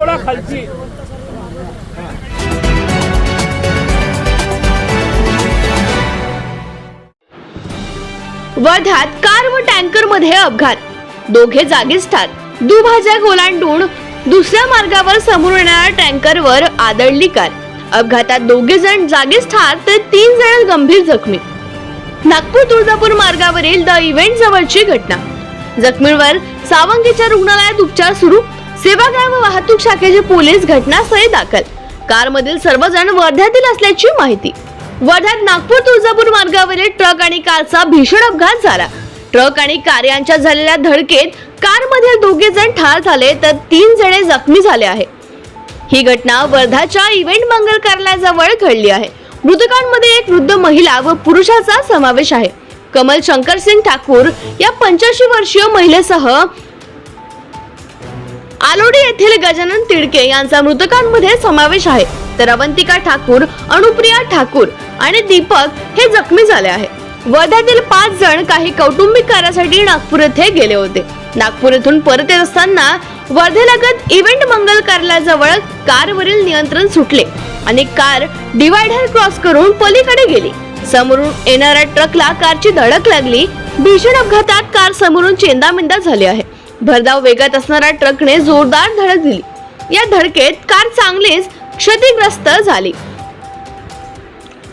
थोडा खालची वर्ध्यात कार व टँकरमध्ये अपघात. दोघे जागीच ठार. दुभाजक ओलांडून दुसऱ्या मार्गावर समोर येणाऱ्या टँकरवर आदळली कार. अपघातात दोघे जण जागीच ठार तर तीन जण गंभीर जखमी. नागपूर तुळजापूर मार्गावरील द इव्हेंट जवळची घटना. जखमींवर सावंगीच्या रुग्णालयात उपचार सुरू. सेवाग्राम व वाहतूक शाखेचे पोलीस घटनास्थळी दाखल. कारमधील सर्वजण वर्ध्यातील असल्याची माहिती. वर्ध्यात नागपूर तुळजापूर मार्गावरील ट्रक आणि कारचा भीषण अपघात झाला. ट्रक आणि कार यांच्या झालेल्या धडकेत कारमधील दोघे जण ठार झाले तर तीन जणे जखमी झाले आहे. ही घटना वर्धाच्या इव्हेंट मंगल कार्यालयाजवळ घडली आहे. मृतकांमध्ये एक वृद्ध महिला व पुरुषाचा समावेश आहे. कमल शंकर सिंग ठाकूर या पंच्याऐंशी वर्षीय महिलेसह आलोडी येथील गजानन तिडके यांचा मृतकांमध्ये समावेश आहे. तर अवंतिका ठाकूर अनुप्रिया ठाकूर आणि दीपक हे जखमी झाले आहे. वर्ध्यातील पाच जण काही कौटुंबिक कार्यासाठी नागपूर येथे गेले होते. नागपूर येथून परत येत असताना वर्धेलगत इव्हेंट मंगल कार्यालयाजवळ कारवरील नियंत्रण सुटले. आणि कार डिवायडर क्रॉस करून पलीकडे गेली. समोरून येणाऱ्या ट्रकला कारची धडक लागली. भीषण अपघातात कार समोरून चेंदामेंदा झाली आहे. भरधाव वेगात असणाऱ्या ट्रकने जोरदार धडक दिली. या धडकेत कार चांगलीच क्षतिग्रस्त झाली.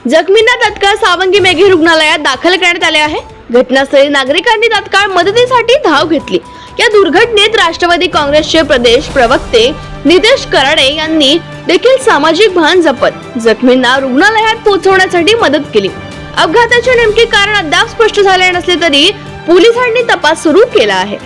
जखमींना तत्काळ सावंगी मेघे रुग्णालयात दाखल करण्यात आले आहे. घटनास्थळी नागरिकांनी तत्काळ मदतीसाठी धाव घेतली. या दुर्घटनेत राष्ट्रवादी काँग्रेसचे प्रदेश प्रवक्ते नितेश कराडे यांनी देखील सामाजिक भान जपत जखमींना रुग्णालयात पोहोचवण्यासाठी मदत केली. अपघाताचे नेमके कारण अद्याप स्पष्ट झाले नसले तरी पोलिसांनी तपास सुरू केला आहे.